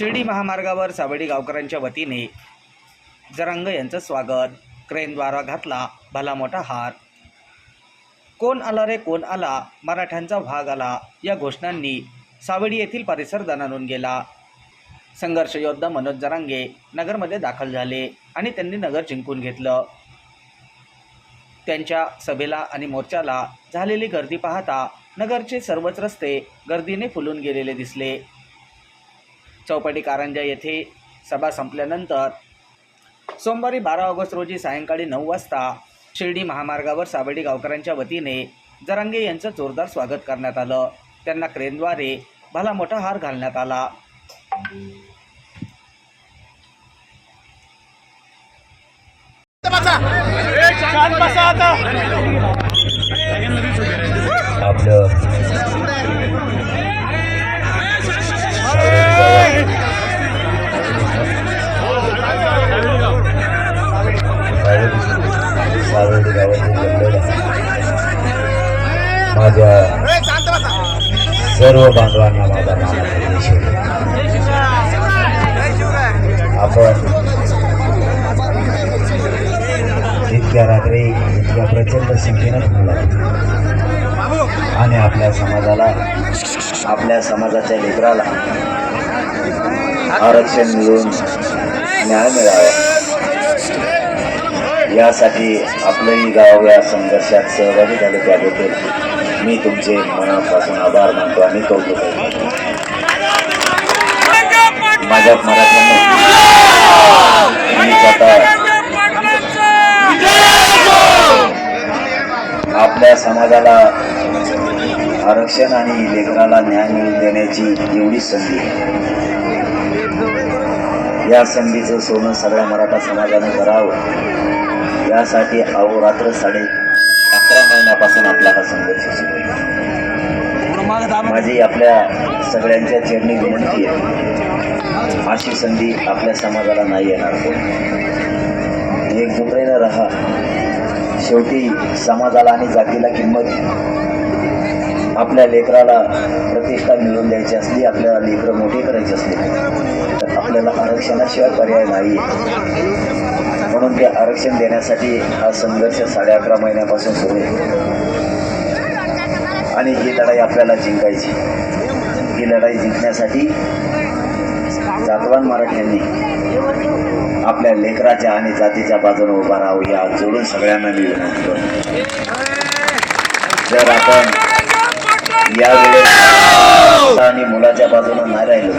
शिर्डी महामार्गावर सावडी गावकऱ्यांच्या वतीने जरांग यांचं स्वागत. क्रेनद्वारा घातला भला मोठा हार. कोण आला रे कोण आला? मराठ्यांचा भाग आला. या घोषणांनी सावडी येथील परिसर दणानून गेला. संघर्ष योद्धा मनोज जरांगे नगरमध्ये दाखल झाले आणि त्यांनी नगर जिंकून घेतलं. त्यांच्या सभेला आणि मोर्चाला झालेली गर्दी पाहता नगरचे सर्वच रस्ते गर्दीने फुलून गेलेले दिसले. चौपाटी कारंजा येथे सभा संपल्यानंतर सोमवारी बारा ऑगस्ट रोजी सायंकाळी नऊ वाजता शिर्डी महामार्गावर सावडी गावकऱ्यांच्या वतीने जरांगे यांचं जोरदार स्वागत करण्यात आलं. त्यांना क्रेनद्वारे भला मोठा हार घालण्यात आला. आपलं माझ्या सर्व बांधवांना माझा आपण इतक्या रात्री इतक्या प्रचंड संख्येनं थांबला. आणि आपल्या समाजाला आपल्या समाजाच्या लेकराला आरक्षण मिळून न्याय मिळावा. यासाठी आपलंही गाव या संघर्षात सहभागी झाले त्याबद्दल. मी तुमचे मनापासून आभार मानतो आणि कौतुक माझ्या मराठ्यांना मी आपल्या समाजाला आरक्षण आणि लेखनाला न्याय मिळवून देण्याची एवढी संधी या संधीचं सोनं सगळ्या मराठा समाजाने करावं यासाठी अहोरात्र साडे महिन्यापासून आपला हा संघर्ष सुरू माझी आपल्या सगळ्यांच्या चरणी विनंती आहे. अशी संधी आपल्या समाजाला नाही येणार. एकजुटीनं राहा. शेवटी समाजाला आणि जातीला किंमत आपल्या लेकराला प्रतिष्ठा मिळवून द्यायची असली आपल्याला लेकरं मोठी करायची असली तर आपल्याला आरक्षणाशिवाय पर्याय नाही म्हणून ते आरक्षण देण्यासाठी हा संघर्ष साडे अकरा महिन्यापासून सुरू आहे. आणि ही लढाई आपल्याला जिंकायची. ही लढाई जिंकण्यासाठी जातवान मराठ्यांनी आपल्या लेकराच्या आणि जातीच्या बाजूने उभा राहावं या जोडून सगळ्यांना मी विनंती करतो. जर आपण यावेळेस आणि मुलाच्या बाजूने नाही राहिलो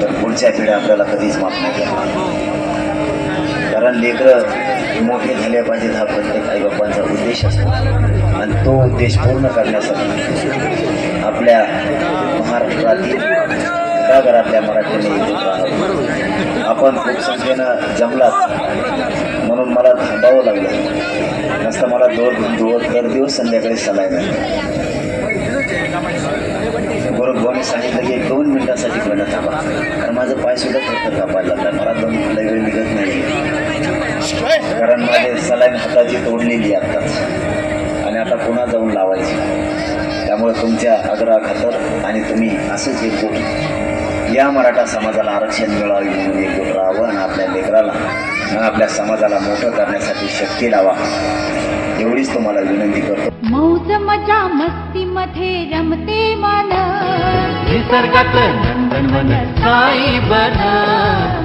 तर पुढच्या पिढ्या आपल्याला कधीच माफ नाही करणार. कारण लेकरं मोठे झाले पाहिजेत हा प्रत्येक आईबापांचा उद्देश असतो. आणि तो उद्देश पूर्ण करण्यासाठी आपल्या महाराष्ट्रातील घराघरातल्या मराठीने राहावं आपण खूप संख्येनं जमलात. म्हणून मला थांबावं लागलं. नसतं मला दोन दोन दर दिवस संध्याकाळी सलाय बरोबर सांगितलं की दोन मिनिटासाठी पहिला थांबा. कारण माझं पाय सुद्धा थरथर कापायला माझे सलाईन हाताची तोडलेली आत्ताच आणि आता पुन्हा जाऊन लावायची. त्यामुळे तुमच्या आग्रह खातर आणि तुम्ही असंच एकजूट या मराठा समाजाला आरक्षण मिळावे म्हणून एकजूट राहावं आणि आपल्या लेकराला आणि आपल्या समाजाला मोठं करण्यासाठी शक्ती लावा. एवढीच तुम्हाला विनंती करतो. मौज मजा मस्ती मध्ये रमते मन. निसर्गात नंदनवन साई बन.